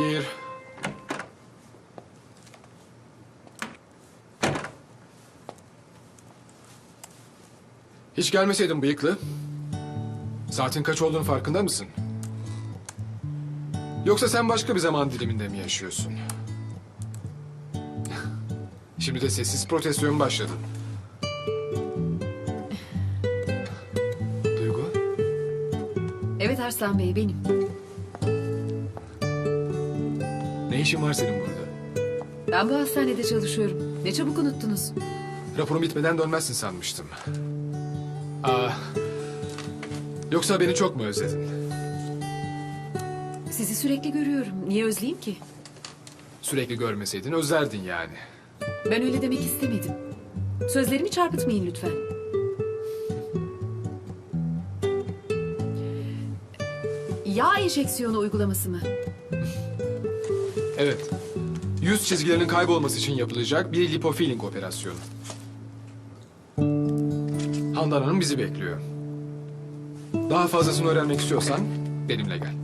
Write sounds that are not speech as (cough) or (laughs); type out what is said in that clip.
Gir. Hiç gelmeseydin bıyıklı. Saatin kaç olduğunu farkında mısın? Yoksa sen başka bir zaman diliminde mi yaşıyorsun? (laughs) Şimdi de sessiz protestasyon başladı. Duygu, Evet Arslan Bey benim. Ne işin var senin burada? Ben bu hastanede çalışıyorum. Ne çabuk unuttunuz. Raporun bitmeden dönmezsin sanmıştım. Aa, yoksa beni çok mu özledin? Sizi sürekli görüyorum. Niye özleyeyim ki? Sürekli görmeseydin özlerdin yani. Ben öyle demek istemedim. Sözlerimi çarpıtmayın lütfen. Yağ enjeksiyonu uygulaması mı? Evet. Yüz çizgilerinin kaybolması için yapılacak bir lipofilling operasyonu. Handan Hanım bizi bekliyor. Daha fazlasını öğrenmek istiyorsan benimle gel.